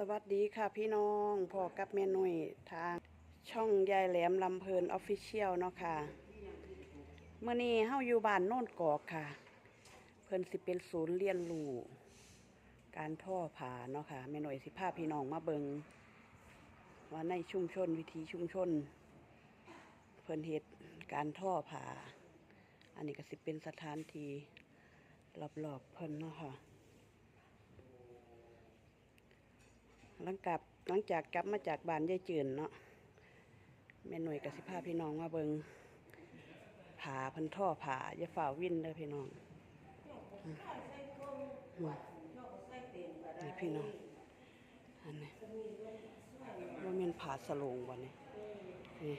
สวัสดีค่ะพี่น้องพ่อกับแม่หนุ่ยทางช่องยายแหลมลำเพลินออฟฟิเชียลเนาะค่ะเมื่อนี้เฮาอยู่บ้านโน่นกอกค่ะ เพิ่นสิเป็นศูนย์เรียนรู้การท่อผาเนาะค่ะแม่หน่อยสิพาพี่น้องมาเบิงว่าในชุมชนวิธีชุมชน เพิ่นเฮ็ดการท่อผาอันนี้ก็สิเป็นสถานที่รอบๆเพิ่นเนาะค่ะ หลังกลับหลังจากกลับมาจากบ้านยายจืนเนาะแม่หน่วยกับสิพาพี่น้องมาเบิงผาพันท่อผาอย่าฝ่าวินเด้อพี่น้องนี่พี่น้องอันนี้ว่าม่นผาสลงวันนี้นี่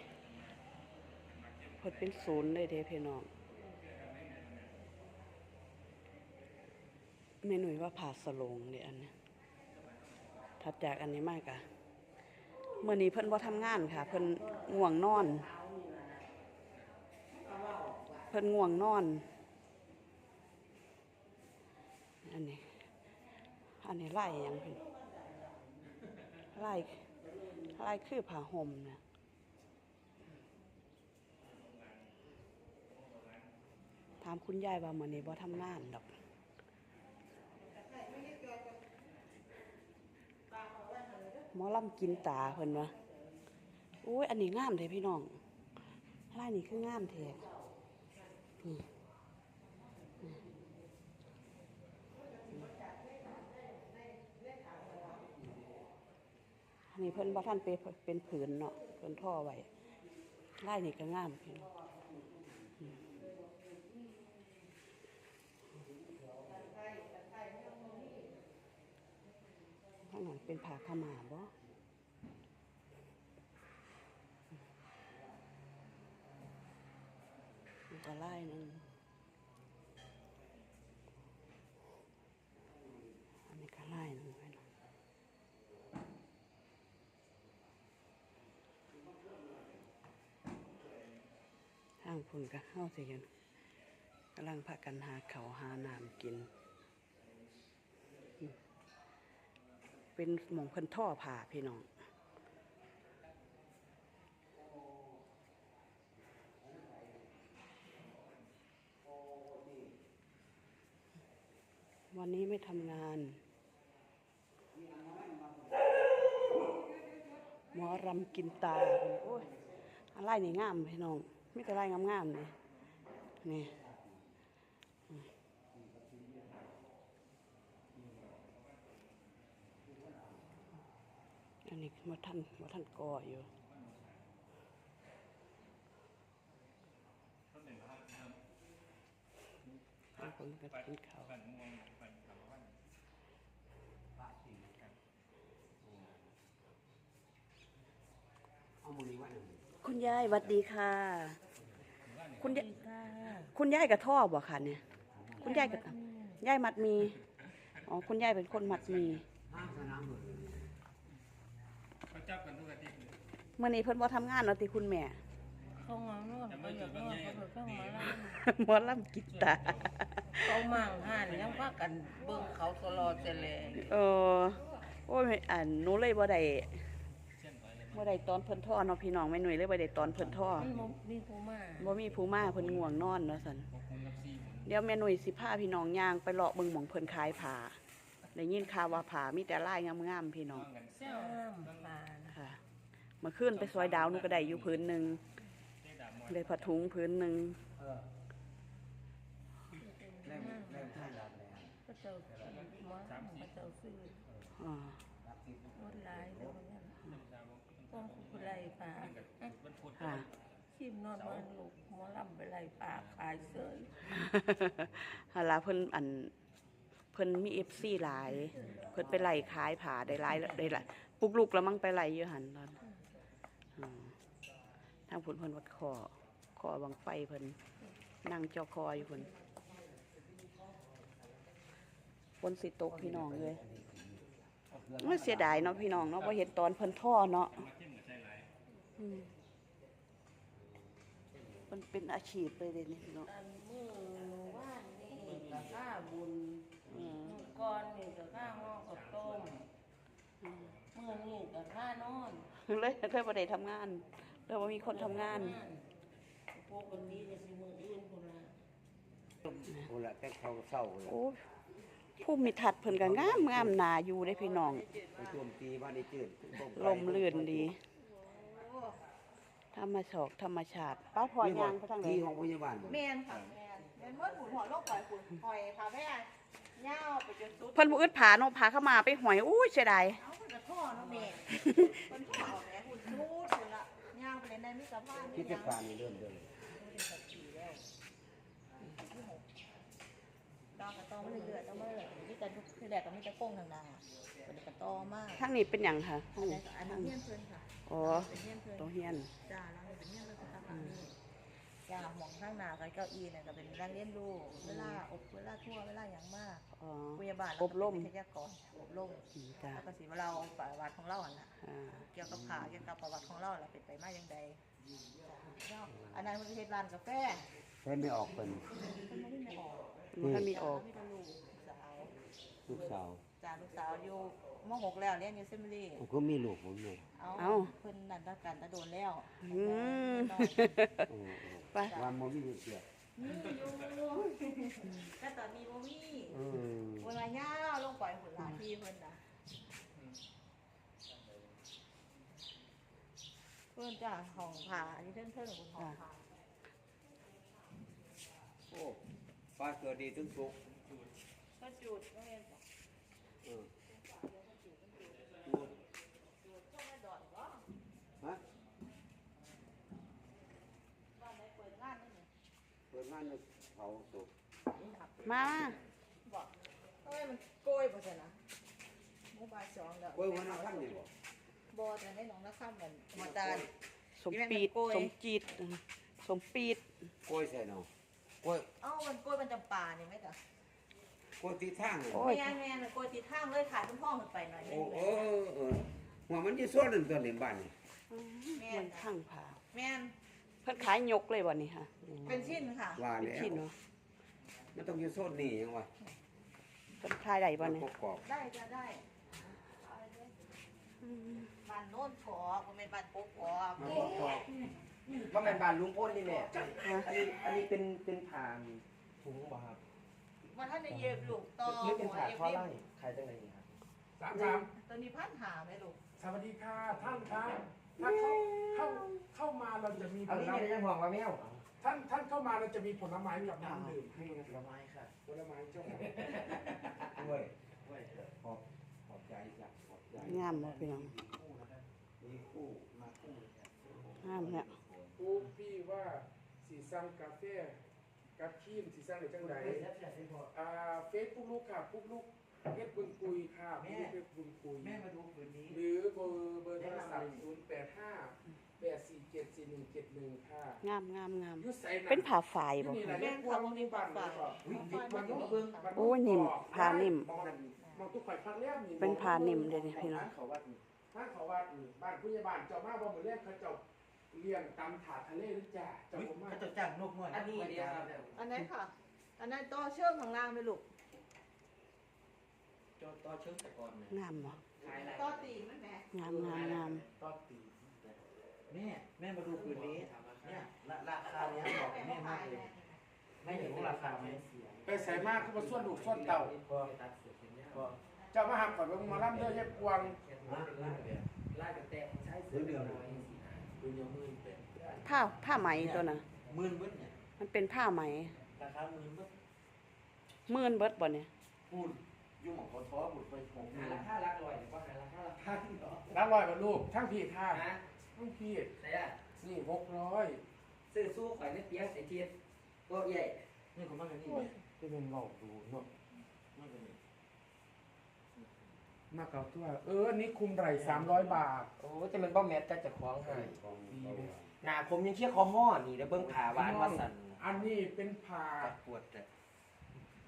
เพิ่นเป็นศูนย์เลยเด้พี่น้องแม่หน่วยว่าผาสลงเนี่ยอันนี้ ถัดจากอันนี้มากอะเมื่อนี้เพิ่นบ่ทำงานค่ะ เพิ่นง่วงนอน เพิ่นง่วงนอน อันนี้ อันนี้ไล่ยังเพิ่นไล่ไล่คือผ้าห่มนะถามคุณยายว่ามื้อนี้บ่ทำงานดอก หมอลำกินตาเพิ่นวะอุ้ยอันนี้งามเลยพี่น้องลายนี่คืองามแท้นี่อันนี้เพิ่นบ่ท่านเป็นเป็นผืนเนาะเพิ่นท่อไว้ลายนี่ก็งามพี่น้องอืมข้าง หลังเป็นผาขมาบ่อีกก็ไล่นึงอันนี้ก็ไล่นึงไปน่อยทางพุ่นก็เข้าสิกันกำลังพากันหาเขาหาน้ำกินอืม เป็นหมองเพิ่นท่อผ่าพี่น้องวันนี้ไม่ทำงาน หมอรำกินตา โอ้ยอะไรนี่งามพี่น้องไม่แต่ไรงามๆเลยนี่ อันนี้มาท่านมาท่านก่ออยู่บางคนก็กินข้าวปั่นม่วงปั่นขาวปั่นปลาสีกันเอาคุณยายหวัดดีค่ะ คุณยายคุณยายกับท่อบ่ค่ะเนี่ย คุณยายกับยายมัดมี อ๋อ คุณยายเป็นคนมัดมี ห้าสนามหมด เขา จับกันทุกอาทิตย์เลยเมื่อนี้เพิ่นบ่ทำงานเนาะติคุณแม่ เขางอนวดเขาอยากนวดเขาแบบต้องมาล่หมอลำกินตาำเขามั่งห่านยังว่ากันเบิ่งเขาตลอดเสยเลยเออโอ้ยอันหนูเลยบ่ได้เช่นไรเลยบ่ได้ตอนเพิ่นท่อเนาะพี่น้องแม่หนุ่ยเลยบ่ได้ตอนเพิ่นท่อมันบ่มีผู้มาบ่มีผู้มาเพิ่นง่วงนอนเนาะซั่น หกคูณกับสี่หมุนเดี๋ยวแม่หนุ่ยสิพาพี่น้องย่างไปเลาะเบิ่งหม่องเพิ่นขายผ้าได้ยินข่าวว่าผ้ามีแต่ลายงามๆพี่น้องต้องกัน เจ้าน้ำปลาค่ะเมื่อคืนไปซอยดาวหนูก็ได้อยู่พื้นหนึ่งเต้ดามอนเลยผัดถุงพื้นหนึ่งเออเริ่มเริ่มท่านรับแล้วพระเจ้าหมอพระเจ้าซื้ออ๋อรับสิบหมดหลายแล้วเนี่ยดามอนต้องคุไล่ปลามันพูดค่ะชิมนอนมันลูกหมอลำไปไล่ปลาขายเสยฮาลาเพิ่นอันเพิ่นมีเอฟซีหลาย เพิ่นไปไล่ขายผ่าได้หลายได้หลายปลุกลูกแล้วมั่งไปไล่อยู่หันตอนอืม ทางผลเพิ่นวัดคอคอบังไฟเพิ่นนั่งจอคออยู่เพิ่นฝนสิตกพี่น้องเลยไม่เสียดายเนาะพี่น้องเนาะพอเห็นตอนเพิ่นท่อเนาะมันเป็นอาชีพเลยเดี๋ยวนี้เนาะอันมือว่านนี่กะข้าบุญมือก้อนนี่กะข้าหม้อกับต้มอืมเลยเลยบ่ได้ทำงาน เลยบ่มีคนทำงาน พวกคนนี้จะสิมืออื่นคนละโอ้ละแต่เขาเศร้าเลยโอ้ยผู้มีทัดเพิ่นก็งามงามหนาอยู่ได้พี่น้อง ไปโจมตีบ้านไอ้จืดลมลื่นดี ธรรมชาติธรรมชาติป้าพอยางไปทางไหนที่ของพยาบาลบ่แม่นค่ะแม่นแม่นเมื่อหุ่นหัวโลกปล่อยหุ่นหอยค่ะแม่เง่าไปจนสุดเพิ่นบ่อึดผาเนาะผาเข้ามาไปหอยอู้ยเสียดายเอาคนกระท่อเนาะแม่คนท่อเอาแม่หุ่นสูดหุ่นละเง่า ไปเลยในมิตรภาพคินี่ดจะยังการนี่เริ่มเดินดอกกระตอมาเรื่อยๆต้องมาเรื่อยๆนี่แต่คือแดกก็มีแต่โป้งทางนาเป็นกระตอมากทางนี้เป็นหยังคะอันนี้อันนี้เฮี้ยนเพื่อนค่ะอ๋อเป็นเฮี้ยนเพื่อนตัวเฮียน จ้าเราเป็นเฮี้ยนเพื่อนค่ะอันนี้ จ้าหมองข้างหน้ากับเก้าอี้เนี่ยก็เป็นร่างเลี้ยนลูกเวลาอบเวลาทั่วเวลาอย่างมากอ๋อ พยาบาลอบรมวิทยากรอบรมอืมจ้ะแล้วก็สิว่าเราประวัติของเราอะนะอ่า เกี่ยวกับขาเกี่ยวกับประวัติของเราเราเป็นไปมาอย่างใดจ้ะอันนั้นมันเป็นร้านกาแฟใช้ไม่ออกเป็นมันไม่ได้ออกมันก็มีออกมีแต่ลูกสาว ลูกสาว จ้าลูกสาวอยู่ มหกแล้วเรียนอยู่เซมิลีผมก็มีลูกผมเนี่ยเอาเอ้าเพิ่นนั่นตะกันตะโดนแล้วอืมโอ้โหไปวันมันมีอยู่เสียนี่อยู่แต่ตอนนี้บ่มีเออเวลาย่าวลงปล่อยหุ่นหลานพี่เพิ่นน่ะเพิ่นจ้าห้องผ่าอันนี้เพิ่นเพิ่นของห้องผ่าโอ้ฟ้าเกิดดีถึงสุก ก็จุดก็เรียนบอก เออ ก็ไม่ดอดก็ ฮะ บ้านไหนเปิดงานนี่นี่ เปิดงานนึก เผาสุกมาบอกทำไมมันโกยบ่ใช่นะหมู่บ้านสองแล้วเว้ยวันนั้นขั้นนี่บ่บ่แต่ในหนองนาข้ามกันมาตาล สมปีดสมจีดสมปีดกล้วยใส่เนาะกล้วยเอ้ามันโกยมันจำปานี่ไหมจ๊ะกล้วยที่ทางเลยโอ้ยแม่แม่น่ะโกยติดทางเลยขายคุณพ่อขึ้นไปหน่อยนึโอ้งเออเออหัวมันจะส่วนนึงตัวนี้บ้านนี่แม่มันจ้ะข้างผาแม่น เพิ่นขายยกเลยบ่นี่ค่ะเป็นชิ้นค่ะว่าเป็นแล้วชิ้นเนาะมันต้องอยู่โซนนี่ยังวะเพิ่นขายได้บ่นี่ประกอบได้จะได้เอาเลยบ้านโน้นขอบ่แม่นบ้านปุ๊กขอว่าเป็นบานลุงพ้นนี่แม่อันนี้อันนี้เป็นเป็นผ่านถุงบ่ครับมันท่านได้เย็บลูกต่อนี่เป็นหัวผ่าเย็บข้อริไล่มขายจังไหนนี่ครับสามสามตัวนี้พันหาไหมลูกสวัสดีค่ะท่านครับ ถ้าเข้าเข้าเข้ามาเราจะมีผเอาลนี่ไม้เป็นยังห่วงว่าแมวท่านท่านเข้ามาเราจะมีผลไม้กับน้ำดื่มให้ผลไม้ค่ะผลไม้เจ้าของกล้วยขอบขอบใจจ้ะขอบใจงามบ่พี่น้องมีคู่มาคู่งามเนี่ยปูพี่ว่าสีสั่งกาแฟกับครีมสีสั่งหรือจังไดอ่าเฟซปุ๊กลูกค่ะปุ๊กลูก เพชรบุญคุยค่ะปุ๊กลูกเพชรบุญคุย แม่มาดูผืนนี้ หรือเบอร์เบอร์โทรศัพท์ศูนย์แปดห้าแปดสี่เจ็ดสี่หนึ่งเจ็ดหนึ่งค่ะงามงามงามยุใส่หนัเป็นผ้าฝ้ายที่บ่นี่แหคะละเรียกว่ามีบัตรเลยก็วิ่งติดมันก็เบิ่งโอ้ยนิ่มผ้านิ่มมองมองทุกข่อยพักเรียบนี่เป็นผ้านิ่มเด้นี่ พี่น้อง เขาวัดนี่ถ้าเขาว่าบ้านผู้ใหญ่บ้านเจ้ามาบ่เหมือนเรียกเขาเจ้าเลี้ยงตำถาดทะเลหรือจ้าเจ้าผมมา เขาจะจ้างนกน้อยอันนี้เดียวครับ อันนั้นค่ะ อันนั้นต่อเชื่อมข้างล่างไหมลูกจอ ต่อเชิงตะกอนเนี่ยงามบ่ขายอะไรต่อตีนไหมแม่งามงามงามต่อตีแม่แม่มาดูผืนนี้เนี่ยราคาเนี้ยบอกแม่มากเลยแม่เห็นว่าราคาไหมไปใส่มากเขามาส่วนลูกส่วนเต่าก็ก็เจ้ามาหักก่อนว่ามึงมาล่ำเด้อเย็บกวางไล่กันแต่ใช้ซื้อเดือนน้อยดูยังมื่นเป็นผ้าผ้าไหมตัวน่ะมื่นเบิ้เนี่ยมันเป็นผ้าไหมราคามื่นเบิ้มื่นเบิดบ่เนี่ยพูด ยุ่งของเขาท้อบุดไปหกหาราคาลักลอยก็หาราคาลักพันเหรอรักร้อยกับลูกทั้งพี่ค่ะนะทั้งพี่ใช่อะนี่หกร้อยซื้อสู้ข่อยในเตียงไอ้เทียนก็ใหญ่นี่ของมันนี่จะเป็นบอกดูเนาะมันเป็นมาเก่าตัวเอออันนี้คุมไหล่สามร้อยบาทโอ้จะเป็นบ้าแมทจะจะคล้องให้ของดีเลยหนาผมยังเชี่ยคอห่อนี่แล้วเบิ้งผาหวานว่าสันอันนี้เป็นผ่าตัดปวดแต่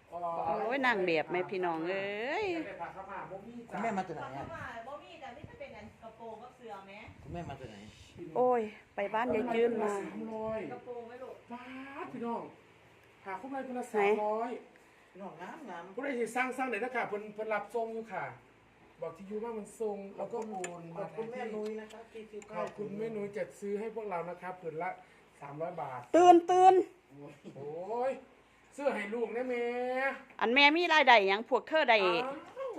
เอ่อโอ้ ยนางแบบแม่พี่น้องเอ้ยจะได้ผ่าเข้ามาบ่มีคุณแม่มาจากไหนอะเข้ามาบ่มีแต่นี่จะเป็นอันกระโปรงกับเสื้อไหมคุณแม่มาจากไหนโอ้ย ไปบ้านยายจืนมาสามร้อยกระโปรงไหมลูกบาพี่น้องผ่าคุ้มไรคนละสามร้อยน้องน้ำน้ำผู้ใดที่สร้างสร้างไหนนะค่ะเพิ่นเพิ่นรับทรงอยู่ค่ะ บอกที่ยูว่ามันทรงแล้วก็โอนขมาอบคุณแม่ที่นุ้ยนะครับที่ซื้อขอบคุณแม่นุ้ยจะซื้อให้พวกเรานะครับผืนละ300บาท ตื่นตื่นโอ้ย ซื้อให้ลูกนะแม่อันแม่มีรายได้หยังพวกเธอได้อ้าว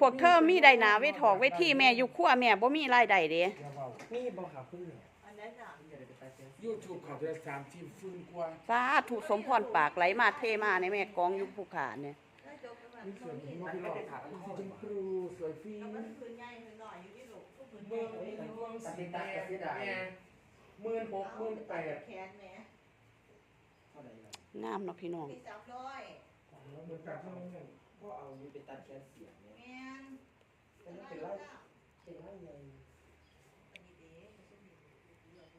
พวกเธอมีได้หนาเวทอกเวทีแม่อยู่ครัวแม่บ่มีรายได้เด้อย่าเบามีบ่ครับคุณแม่อันนั้นน่ะยูทูบเขาจะสามทีมฟื้นกว่าสาธุสมพรปากไหลมาเทมาในแม่กองอยู่ภูขาเนี่ยได้จบกันมามีสตรวยงมีนี้มากพี่หลอกสีชมพูสวยฟีแล้วมันคืนใหญ่คืนหน่อยอยู่ที่หลบทุกคืนใหเมืญ่องเลยเมืองสีแดงแม่หมื่นหกหมื่นแปดแขนแหม่ งามเนาะพี่น้องที่สามร้อยเหมือนกับที่นั่นเนี่ยก็เอาอยู่เป็นตัดแขนเสียงเนี่ยแม่นเป็นเป็นไรเป็นไรใหญ่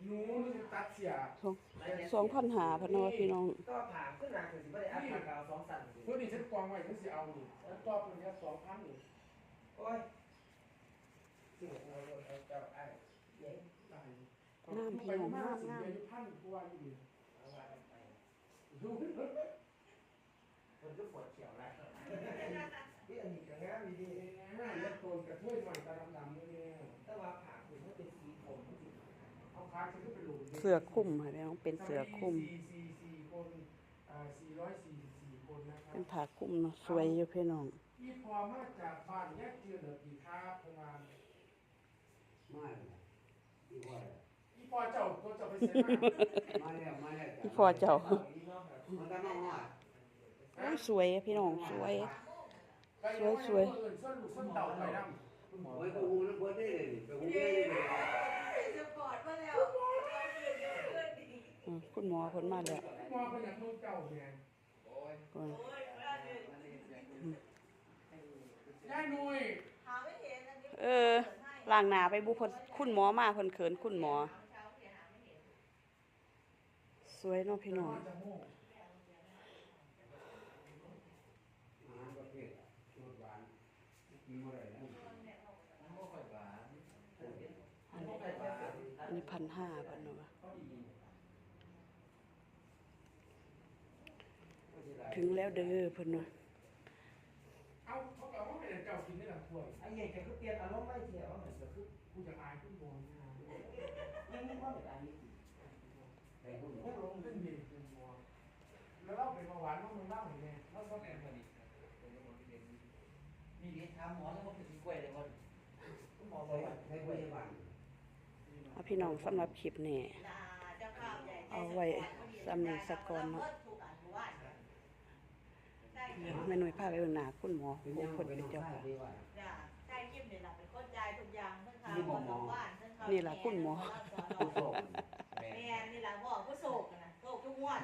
หนูนี่จะตัดเสียสองพันหาพันเนาะพี่น้องก็ผ่าขึ้นมาคือสิบ่ได้อัดผ่ากาวสองสั่นเพื่อนี่ฉันกองไว้ฉันสิเอาอยู่แล้วก็เป็นแค่สองพันอยู่โอ้ยสิ่งเราเราจะไอ้เย้ตายไปมากสิอายุพันกว่าอยู่ดีเอาว่ากันไปดู มันก็ปวดเขียวแล้วนี่อันนี้ก็งามดีแม่เล็กโตนกระถ้วยหน่อยตาดำๆนี่เนี่ยๆแต่ว่าผ่าคือมันเป็นสีผมมันสิเอาค้าฉันก็ไปลงเสือคลุมค่ะพี่น้องเป็นเสือคลุมสี่สี่สี่คนอ่าสี่ร้อยสี่สิบสี่คนนะครัเป็นบผ้าคลุมเนาะสวยอยู่พี่น้องที่พอมาจากบ้านแยกเจือเหลือกี่ค้าประมาณมาเลยที่ว่าที่พอเจ้าตัวเจ้าไปเสียมามาแล้วมาแล้วพี่พ่อเจ้า มันก็น้องว่าโอ้ยสวยอะพี่น้องสวย สวยสวยส้นลูกส้นเต่าไปดำคุณหมอโอ้ยก็หูแล้วบ่ได้เลยไปหูได้เลยจะกอดมาแล้วอืมคุณหมอเพิ่นมาแล้วหมอเป็นอย่างลูกเจ้าเนี่ยก่อนยายนุ้ยหาไม่เห็นอันนี้เออล้างหน้าไปบุเพิ่นคุณหมอมาเพิ่นเขินคุณหมอ สวยเนาะพี่น้อง จะโม่ อาหารประเภทรสหวาน กินบ่ได้แล้วอันนี้พันห้าพันหนึ่งถึงแล้วเด้อเพิ่นเนาะเอาเขาบอกว่าเป็นเจ้ากินนี่แหละถ้วยไอ้ใหญ่แกก็เปลี่ยนอารมณ์ไม่เที่ยวเหมือนจะคือกูจะอายคุณหมอเนี่ย ยังมีความแบบนี้ แต่หู พวกเราเป็นดีคุณหมอแล้วเราเป็นเบาหวานต้องมึงเล่าอย่างเงี้ยเราต้องเป็นคนดี มีดีถามหมอแล้วว่าเป็นกล้วยเลยคนคุณหมอบใส่อกว่าใส่พยาบาลเอาพี่น้องสำหรับคลิปนี้เอาไว้สำนีสักก่อนเนาะเดี๋ยวแม่หน่วยพาไปเบิ่งหน้าคุณหมอเป็นผู้ยังเพิ่นเป็เป็นนเจ้าเจ้าค่ะของดีว่าจ้ะใช่คิมเนี่ยล่ะเป็นคนจ่ายทุกอย่างทั้งค่าคนของบ้านทั้งค่านี่ล่ะคุณหมอผู้โชคแม่นี่ล่ะบอกผู้โศกนะโศกทุกงวด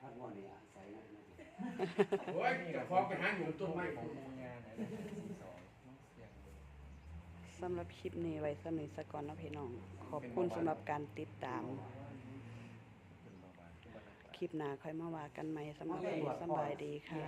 ทักว่านี่ใส่นั่นนะ โอ้ยจะฟ้องไปหาอยู่ต้นไม้ผมสำหรับคลิปนี้ไว้สำนีสักก่อนนะพี่น้อง ขอบคุณสำหรับการติดตาม คลิปหน้าค่อยมาว่ากันใหม่สำหรับวันนี้สำบายดีค่ะ